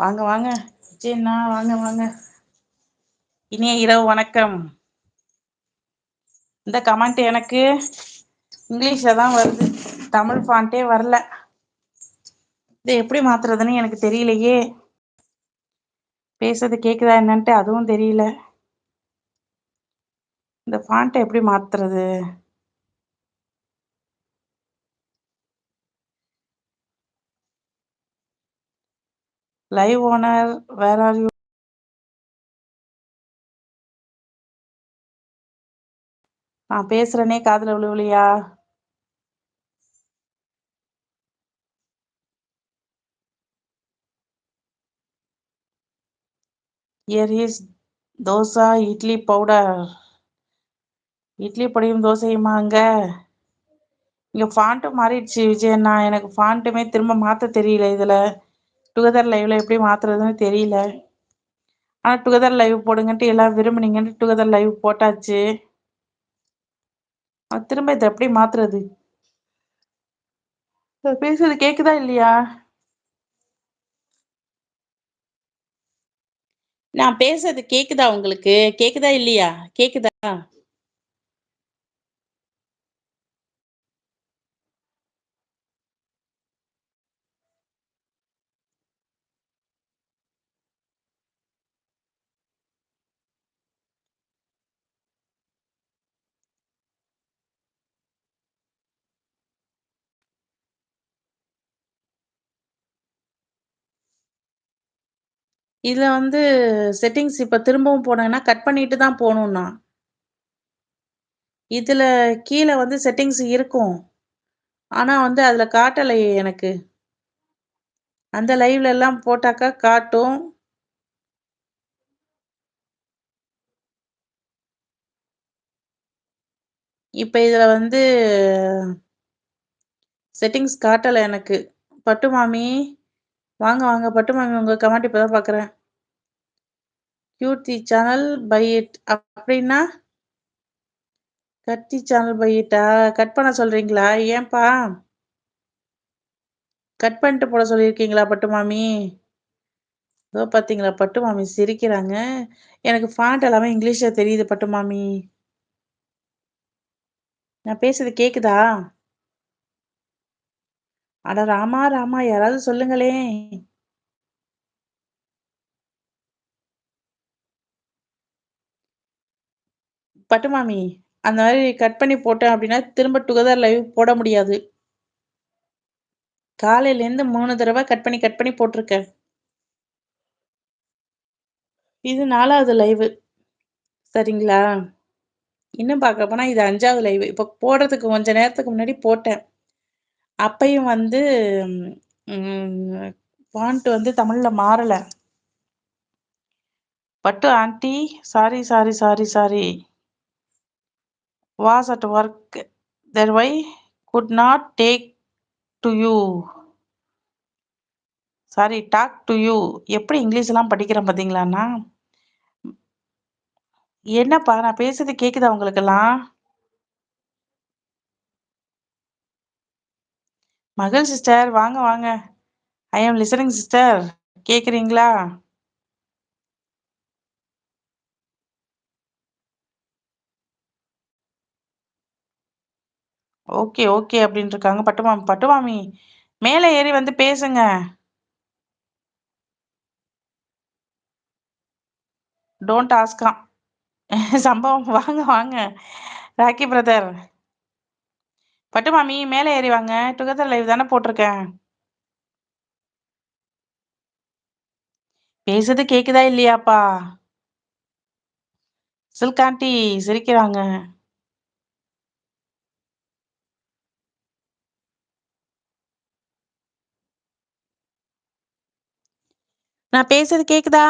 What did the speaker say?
வாங்க வாங்க. விஜயண்ணா வாங்க வாங்க. இனிய இரவு வணக்கம். இந்த கமெண்ட் எனக்கு இங்கிலீஷ்ல தான் வருது. தமிழ் ஃபாண்ட்டே வரல. இதை எப்படி மாத்துறதுன்னு எனக்கு தெரியலையே. பேசுறது கேக்குதா என்னன்ட்டு அதுவும் தெரியல. இந்த ஃபாண்ட்டை எப்படி மாத்துறது? Live owner where are you நான் பேசுறேனே காதுல விழுவலையா? Ear is dosa idli powder idli பொடியும் தோசையுமா அங்க? இங்க ஃபாண்ட்டு மாறிடுச்சு விஜயண்ணா எனக்கு ஃபாண்ட்டுமே திரும்ப மாத்த தெரியல இதுல. டுகெதர் லைவ்ல எப்படி மாத்துறதுன்னு தெரியல. ஆனா டுகெதர் லைவ் போடுங்கன்ட்டு எல்லாம் விரும்புனீங்கன்னு டுகெதர் லைவ் போட்டாச்சு. திரும்ப இத எப்படி மாத்துறது? பேசுறது கேக்குதா இல்லையா? நான் பேசுறது கேக்குதா உங்களுக்கு? கேக்குதா இல்லையா? கேக்குதா? இதுல வந்து செட்டிங்ஸ் இப்ப திரும்பவும் போனாங்கன்னா கட் பண்ணிட்டு தான் போகணும்னா. இதுல கீழே வந்து செட்டிங்ஸ் இருக்கும். ஆனா வந்து அதுல காட்டலையே எனக்கு. அந்த லைவ்லல்லா போட்டாக்கா காட்டும். இப்ப இதுல வந்து செட்டிங்ஸ் காட்டலை எனக்கு. பட்டு மாமி. வாங்க வாங்க. பட்டு மாமி உங்க கமெண்ட் தான் பார்க்குறேன் YouTube the channel by it அப்படின்னா கட்டி சேனல் பை இட்டா கட் பண்ண சொல்றீங்களா? ஏன்பா? கட் பண்ணிட்டு போட சொல்லியிருக்கீங்களா பட்டு மாமி? இதோ பார்த்தீங்களா பட்டு மாமி சிரிக்கிறாங்க. எனக்கு ஃபாண்ட் எல்லாமே இங்கிலீஷில் தெரியுது பட்டு மாமி. நான் பேசுறது கேட்குதா அட ராமா ராமா யாராவது சொல்லுங்களே. பட்டுமாமி அந்த மாதிரி கட் பண்ணி போட்டேன் அப்படின்னா திரும்ப டுகெதர் லைவ் போட முடியாது. காலையிலேருந்து மூணு தடவை கட் பண்ணி கட் பண்ணி போட்டிருக்கேன். இது நாலாவது லைவு சரிங்களா? இன்னும் பார்க்க போனா இது அஞ்சாவது லைவு இப்ப போடுறதுக்கு கொஞ்ச நேரத்துக்கு முன்னாடி போட்டேன். அப்பயும் வந்து பாண்ட் வந்து தமிழ்ல மாறல. Pattu aunty sorry sorry sorry sorry. Was at work there why could not take to you. Sorry talk to you. எப்படி இங்கிலீஷ்லாம் படிக்கிறேன் பார்த்தீங்களாண்ணா என்னப்பா நான் பேசுறது கேட்குதா உங்களுக்கெல்லாம்? மகள் சிஸ்டர் வாங்க வாங்க. ஐ எம் லிசனிங் சிஸ்டர் கேக்குறீங்களா? ஓகே ஓகே அப்டின்ருக்காங்க இருக்காங்க பட்டுமாமி மேல ஏறி வந்து பேசுங்க. டோன்ட் ஆஸ்கா சம்பவம் வாங்க வாங்க. ராக்கி பிரதர் பட்டு மாமி மேல ஏறிவாங்க டுகெதர் லைவ் தானே போட்டிருக்கேன். பேசுறது கேக்குதா இல்லையாப்பா? சில்காண்டி சிரிக்கிறாங்க. நான் பேசுறது கேக்குதா?